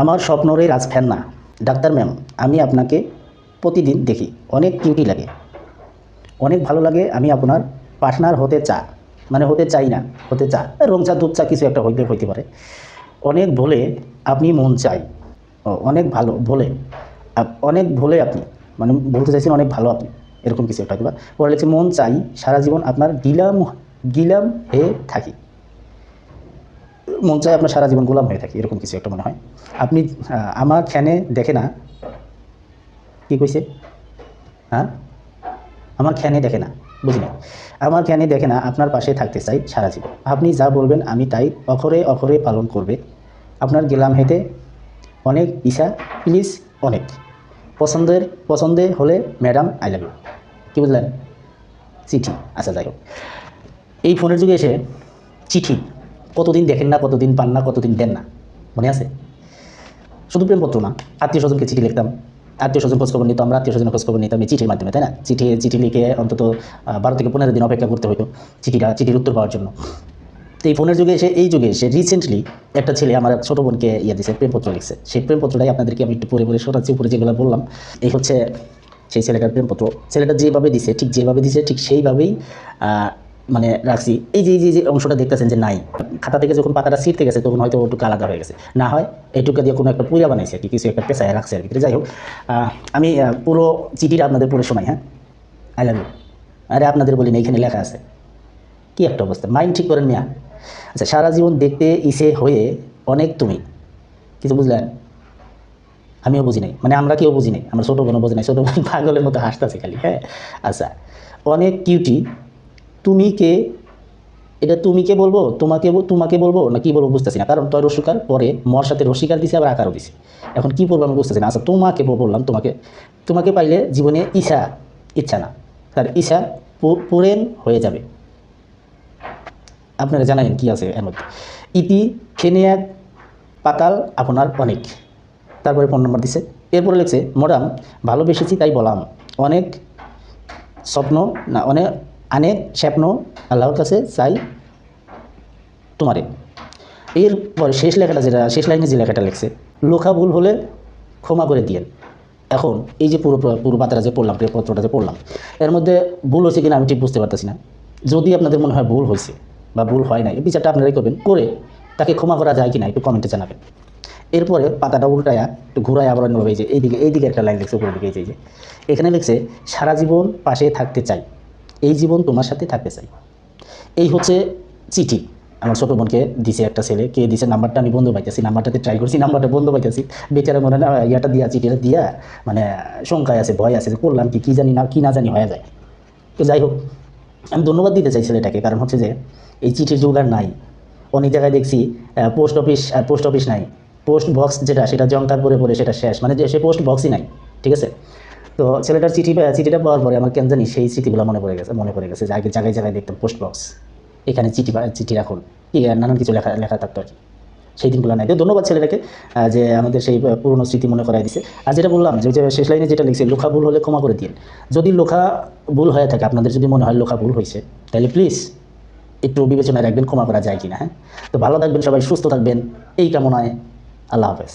আমার স্বপ্নরে রাজ ফ্যান না। ডাক্তার ম্যাম, আমি আপনাকে প্রতিদিন দেখি। অনেক কিউটি লাগে। অনেক ভালো লাগে আমি আপনার পার্টনার হতে চা মানে হতে চাই না, হতে চা রং চা, দুধ চা কিছু একটা হইতে হইতে পারে। অনেক ভোলে আপনি মন চাই। অনেক ভালো ভোলে। অনেক ভোলে আপনি। মানে বলতে চাইছেন অনেক ভালো আপনি। এরকম কিছু একটা কিংবা পরে। লিখছে মন চাই সারা জীবন আপনার গিলাম গিলাম হয়ে থাকি। মন চাই আপনার সারা জীবন গোলাম হয়ে থাকি, এরকম কিছু একটা মনে হয়। আপনি আমার খ্যানে দেখে না। কি কইছে? হ্যাঁ? আমার খ্যানে দেখে না বুঝলি আমার খ্যানে দেখে না, আপনার পাশে থাকতে চাই সারা জীবন। আপনি যা বলবেন আমি তাই অখরে অখরে পালন করবে। আপনার গেলাম হেতে অনেক ইশা প্লিজ অনেক। পছন্দের, পছন্দে হলে ম্যাডাম, আই লাভ ইউ। কী বুঝলেন? চিঠি আচ্ছা যাই হোক। এই ফোনের যুগে এসে চিঠি কতদিন দেখেন না, কতদিন পান না, কতদিন দেন না। মনে আছে? শুধু প্রেমপত্র না, আত্মীয় স্বজনকে চিঠি লিখতাম। আত্মীয় স্বজন খোঁজখবর নিতাম আমরা আত্মীয় স্বজনের খোঁজখবর নিতাম এই চিঠির মাধ্যমে, তাই না? চিঠি চিঠি লিখে অন্তত বারো থেকে পনেরো দিন অপেক্ষা করতে হতো চিঠিটা, চিঠির উত্তর পাওয়ার জন্য। তো এই ফোনের যুগে এসে, এই যুগে এসে রিসেন্টলি একটা ছেলে আমার ছোটো বোনকে ইয়ে দিয়েছে প্রেমপত্র লিখছে। সেই প্রেমপত্রটাই আপনাদেরকে আমি একটু পরে পরে শোনাচ্ছি, উপরে যেগুলো বললাম। এই হচ্ছে সেই ছেলেটার প্রেমপত্র। ছেলেটা যেভাবে দিছে, ঠিক যেভাবে দিছে, ঠিক সেইভাবেই মানে রাখছি। এই যে এই যে অংশটা দেখতেছেন যে নাই। খাতা থেকে যখন পাতাটা ছিঁড়তে গেছে, তখন হয়তো ওটুকু আলাদা হয়ে গেছে। না হয় এইটুকু দিয়ে কোনো একটা পুজা বানাইছে আর কি কিছু একটা পেশায় রাখছে আর তো যাই হোক আমি পুরো চিঠিটা আপনাদের পড়ে শোনাই হ্যাঁ? আই লাভ ইউ আরে আপনাদের বলি না এইখানে লেখা আছে। কি একটা অবস্থা? মাইন্ড ঠিক করেন মিয়া। আচ্ছা সারা জীবন দেখতে ইসে হয়ে অনেক তুমি। কিছু বুঝলেন? আমিও বুঝি নাই। মানে আমরা কেউ বুঝি নাই। আমরা ছোটো বোনও বুঝি নাই। ছোটো বোন পাগলের মতো হাসতেছে খালি হ্যাঁ? আচ্ছা অনেক কিউটি তুমি কে এটা তুমি কে বলব? তোমাকে তোমাকে বলব না কি বলব বুঝতেছি না। কারণ তয় রসিকার পরে মর সাথে রসিকার দিছে, আবার আকারও দিছে। এখন কি বলব আমি বুঝতেছি না। আচ্ছা তোমাকে বললাম, তোমাকে তোমাকে পাইলে জীবনে ইচ্ছা ইচ্ছা না। তার ইচ্ছা পু- পূরণ হয়ে যাবে। আপনারা জানেন কি আছে এর মধ্যে। ইতি খেনে এক পাতাল আপনার অনেক। তারপরে ফোন নম্বর দিছে। এরপরে লিখছে ম্যাডাম ভালোবেসেছি তাই বললাম অনেক স্বপ্ন না অনেক অনেক স্বপ্ন, আল্লাহর কাছে চাই তোমারে। এরপরে শেষ লেখাটা যেটা, শেষ লাইনে যে লেখাটা লিখছে, লোখা ভুল হলে ক্ষমা করে দিয়েন। এখন এই যে পুরো পুরো পাতাটা যে পড়লাম পত্রটা যে পড়লাম, এর মধ্যে ভুল হয়েছে কিনা আমি ঠিক বুঝতে পারতেছি না। যদি আপনাদের মনে হয় ভুল হয়েছে বা ভুল হয় না এই বিচারটা আপনারাই করবেন, করে তাকে ক্ষমা করা যায় কি না একটু কমেন্টে জানাবেন। এরপরে পাতাটা উল্টায়া একটু ঘুরায় আবার অন্যভাবে এই যে, এইদিকে এইদিকে একটা লাইন লিখছে, উপরের দিকে যে। এখানে লিখছে, সারা জীবন পাশে থাকতে চাই। এই জীবন তোমার সাথে থাকতে চাই। এই হচ্ছে চিঠি। আমার ছোটো বোনকে দিছে একটা ছেলে, কে দিছে নাম্বারটা আমি বন্ধ পাইতেছি, নাম্বারটাতে ট্রাই করছি, নাম্বারটা বন্ধ পাইতেছি। বেচারা মনে না, ইয়াটা দিয়া, চিঠিটা দিয়া মানে শঙ্কায় আছে, ভয় আছে যে করলাম কি, কী জানি না, কি না জানি হয়ে যায়। তো যাই হোক, আমি ধন্যবাদ দিতে চাই ছেলেটাকে, কারণ হচ্ছে যে এই চিঠির যুগ নাই। অনেক জায়গায় দেখছি পোস্ট অফিস আর পোস্ট অফিস নাই। পোস্ট বক্স যেটা, সেটা জংটার পরে পরে সেটা শেষ। মানে যে সে পোস্ট বক্সই নাই, ঠিক আছে? তো ছেলেটার চিঠি চিঠিটা পাওয়ার পরে আমার কেন জানি সেই স্মৃতিগুলো মনে পড়ে গেছে, মনে পড়ে গেছে জায়গায় জায়গায় দেখতাম পোস্ট বক্স এখানে চিঠি চিঠি রাখুন, কি নানান কিছু লেখা লেখা থাকতো আর কি। সেই দিনগুলো নাই। তো ধন্যবাদ ছেলেটাকে যে আমাদের সেই পুরনো স্মৃতি মনে করাই দিছে। আর যেটা বললাম যে যে শেষ লাইনে যেটা লিখছে, লোখা ভুল হলে ক্ষমা করে দিন। যদি লোখা ভুল হয়ে থাকে, আপনাদের যদি মনে হয় লোখা ভুল হয়েছে, তাহলে প্লিজ একটু বিবেচনায় রাখবেন, ক্ষমা করা যায় কিনা হ্যাঁ? তো ভালো থাকবেন সবাই, সুস্থ থাকবেন। এই কামনায় আল্লাহ হাফেজ।